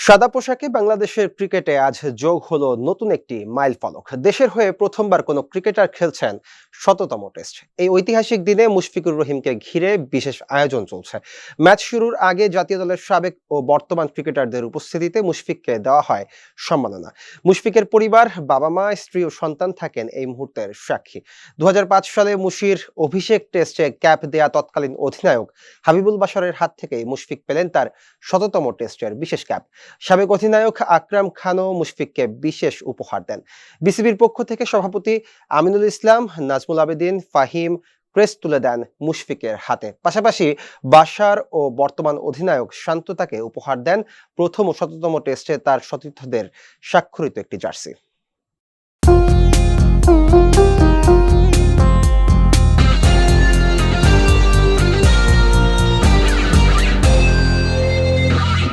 সাদা পোশাকে বাংলাদেশের ক্রিকেটে আজ যোগ হলো নতুন একটি মাইল ফলক। দেশের হয়ে প্রথমবার কোনো ক্রিকেটার খেলছেন শততম টেস্ট। এই ঐতিহাসিক দিনে মুশফিকুর রহিমকে ঘিরে বিশেষ আয়োজন চলছে। ম্যাচ শুরুর আগে জাতীয় দলের সাবেক ও বর্তমান ক্রিকেটারদের উপস্থিতিতে মুশফিককে দেওয়া হয় সম্মাননা। মুশফিকের পরিবার বাবা মা স্ত্রী ও সন্তান থাকেন এই মুহূর্তের সাক্ষী। দু হাজার পাঁচ সালে মুশির অভিষেক টেস্টে ক্যাপ দেয়া তৎকালীন অধিনায়ক হাবিবুল বাশারের হাত থেকেই মুশফিক পেলেন তার শততম টেস্টের বিশেষ ক্যাপ। সাবেক অধিনায়ক আকরাম খানও মুশফিককে বিশেষ উপহার দেন। বিসিবির পক্ষ থেকে সভাপতি আমিনুল ইসলাম, নাজমুল আবেদিন, ফাহিম প্রেস তুলে দেন মুশফিকের হাতে। পাশাপাশি বাসার ও বর্তমান অধিনায়ক শান্ত তাকে উপহার দেন প্রথম ও শততম টেস্টে তার সতীর্থদের স্বাক্ষরিত একটি জার্সি।